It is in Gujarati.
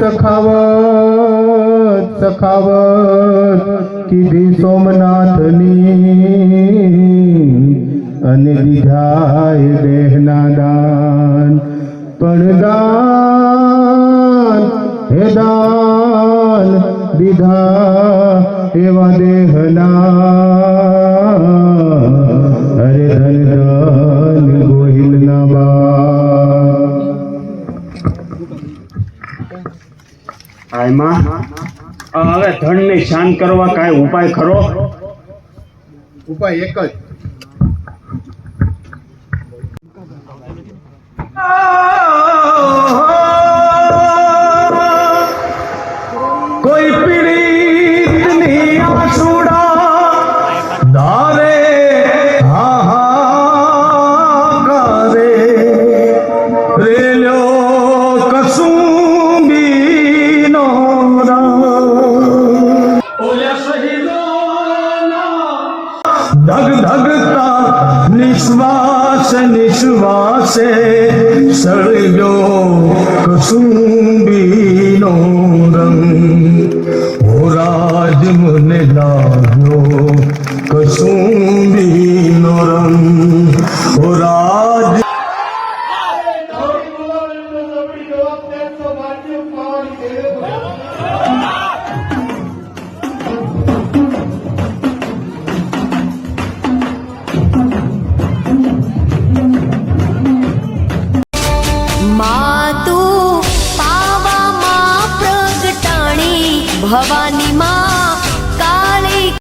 સખાવત સખાવત કીધી સોમનાથની અને દીધાય દેહના દાન. પણ દાન, હે દાન, દીધા એવા દેહના. અરે આયમાં? આ હવે ધનને શાંત કરવા કાંઈ ઉપાય ખરો? ઉપાય એક જ. કોઈ પીડિતની ધગ ધગતા નિશ્વાસ નિશ્વાસે સળગ્યો કસુંબીનો રંગ ઓ રાજ મને લાગ્યો કસુંબીનો રંગ ઓ भवानी माँ